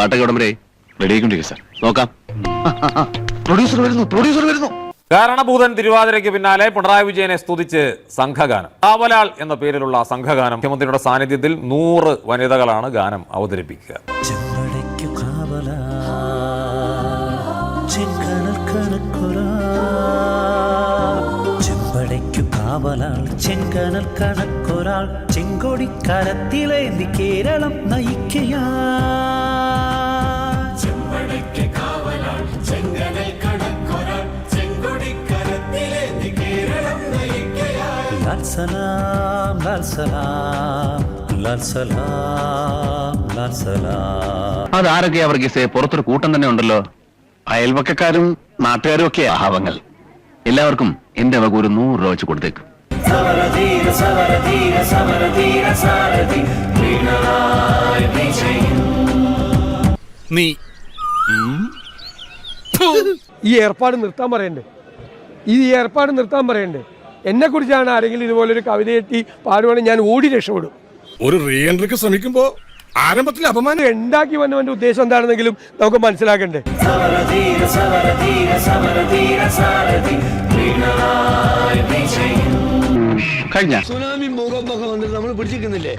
പാട്ടൊക്കെ സാർ. നോക്കാം. പ്രൊഡ്യൂസർ വരുന്നു പ്രൊഡ്യൂസർ വരുന്നു. കാരണഭൂതൻ തിരുവാതിരയ്ക്ക് പിന്നാലെ പിണറായി വിജയനെ സ്തുതിച്ച് സംഘഗാനം. കാവലാൾ എന്ന പേരിലുള്ള സംഘഗാനം മുഖ്യമന്ത്രിയുടെ സാന്നിധ്യത്തിൽ നൂറ് വനിതകളാണ് ഗാനം അവതരിപ്പിക്കുക. കാവലാൾ ചെങ്കനൽ കണക്കൊരാൾ. ചെങ്കൊടിക്കരത്തിലേന്തി കേരളം നയിക്കയാ. ലാൽ സലാം ലാൽ സലാം ലാൽ സലാം ലാൽ സലാം അതാരൊക്കെയാ വർഗീസെ? പുറത്തൊരു കൂട്ടം തന്നെ ഉണ്ടല്ലോ. അയൽവക്കക്കാരും നാട്ടുകാരും ഒക്കെ ആഹവങ്ങൾ. എല്ലാവർക്കും എന്റെ വക ഒരു നൂറ് രൂപ വെച്ച് കൊടുത്തേക്കും. നീ. ഈ ഏർപ്പാട് നിർത്താൻ പറയണ്ടേ? ഈ ഏർപ്പാട് നിർത്താൻ പറയണ്ടേ? എന്നെ കുറിച്ചാണ് ആരെങ്കിലും ഇതുപോലൊരു കവിത എത്തി പാടുവാണെങ്കിൽ ഞാൻ ഓടി രക്ഷപ്പെടും. ഒരു റീഎൻട്രിക്ക് ശ്രമിക്കുമ്പോൾ ശ്രമിക്കുമ്പോ ആരംഭത്തിൽ അപമാനം ഉണ്ടാക്കി വന്നവന്റെ ഉദ്ദേശം എന്താണെന്നെങ്കിലും നമുക്ക് മനസ്സിലാക്കണ്ടേ? കഴിഞ്ഞ. സുനാമി ഭൂകമ്പമൊക്കെ വന്നിട്ട് നമ്മൾ പിടിച്ചിരിക്കുന്നില്ലേ?